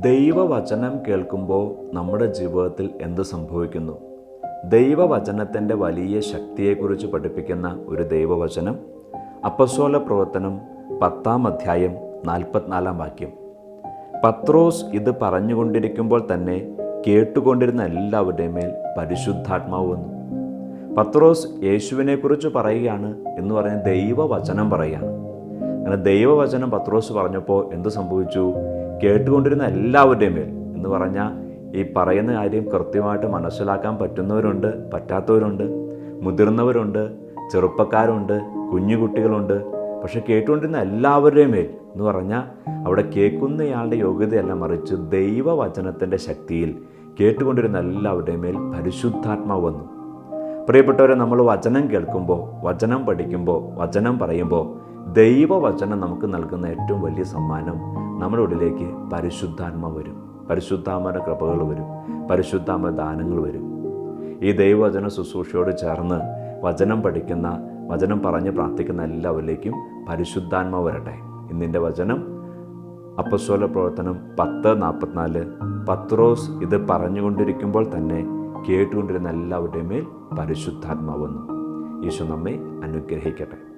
ദൈവവചനം കേൾക്കുമ്പോൾ നമ്മുടെ ജീവിതത്തിൽ എന്ത് സംഭവിക്കുന്നു? ദൈവവചനത്തിന്റെ വലിയ ശക്തിയെക്കുറിച്ച് പഠിപ്പിക്കുന്ന ഒരു ദൈവവചനം അപ്പസോല പ്രവർത്തനം പത്താം അധ്യായം നാൽപ്പത്തിനാലാം വാക്യം. പത്രോസ് ഇത് പറഞ്ഞുകൊണ്ടിരിക്കുമ്പോൾ തന്നെ കേട്ടുകൊണ്ടിരുന്ന എല്ലാവരുടെയും മേൽ പരിശുദ്ധാത്മാവ് വന്നു. പത്രോസ് യേശുവിനെക്കുറിച്ച് പറയുകയാണ് എന്ന് പറഞ്ഞ ദൈവവചനം പറയുകയാണ്. അങ്ങനെ ദൈവവചനം പത്രോസ് പറഞ്ഞപ്പോൾ എന്ത് സംഭവിച്ചു? കേട്ടുകൊണ്ടിരുന്ന എല്ലാവരുടെയും മേൽ എന്ന് പറഞ്ഞാൽ ഈ പറയുന്ന കാര്യം കൃത്യമായിട്ട് മനസ്സിലാക്കാൻ പറ്റുന്നവരുണ്ട് പറ്റാത്തവരുണ്ട് മുതിർന്നവരുണ്ട് ചെറുപ്പക്കാരുണ്ട് കുഞ്ഞുകുട്ടികളുണ്ട്. പക്ഷെ കേട്ടുകൊണ്ടിരുന്ന എല്ലാവരുടെയും മേൽ എന്ന് പറഞ്ഞാൽ അവിടെ കേൾക്കുന്നയാളുടെ യോഗ്യതയല്ല മറിച്ച് ദൈവവചനത്തിന്റെ ശക്തിയിൽ കേട്ടുകൊണ്ടിരുന്ന എല്ലാവരുടെയും മേൽ പരിശുദ്ധാത്മാവ് വന്നു. പ്രിയപ്പെട്ടവരെ നമ്മൾ വചനം കേൾക്കുമ്പോൾ വചനം പഠിക്കുമ്പോൾ വചനം പറയുമ്പോൾ ദൈവവചനം നമുക്ക് നൽകുന്ന ഏറ്റവും വലിയ സമ്മാനം നമ്മുടെ ഉള്ളിലേക്ക് പരിശുദ്ധാത്മ വരും. പരിശുദ്ധാമയുടെ കൃപകൾ വരും. പരിശുദ്ധാമ ദാനങ്ങൾ വരും. ഈ ദൈവവചന ശുശ്രൂഷയോട് ചേർന്ന് വചനം പഠിക്കുന്ന വചനം പറഞ്ഞ് പ്രാർത്ഥിക്കുന്ന എല്ലാവരിലേക്കും പരിശുദ്ധാത്മ വരട്ടെ. ഇന്നിന്റെ വചനം അപ്പസ്വല പ്രവർത്തനം പത്ത് നാൽപ്പത്തിനാല് പത്രോസ് ഇത് പറഞ്ഞുകൊണ്ടിരിക്കുമ്പോൾ തന്നെ കേട്ടുകൊണ്ടിരുന്ന എല്ലാവരുടെയും മേൽ പരിശുദ്ധാത്മാവെന്നു ഈശോ നമ്മെ അനുഗ്രഹിക്കട്ടെ.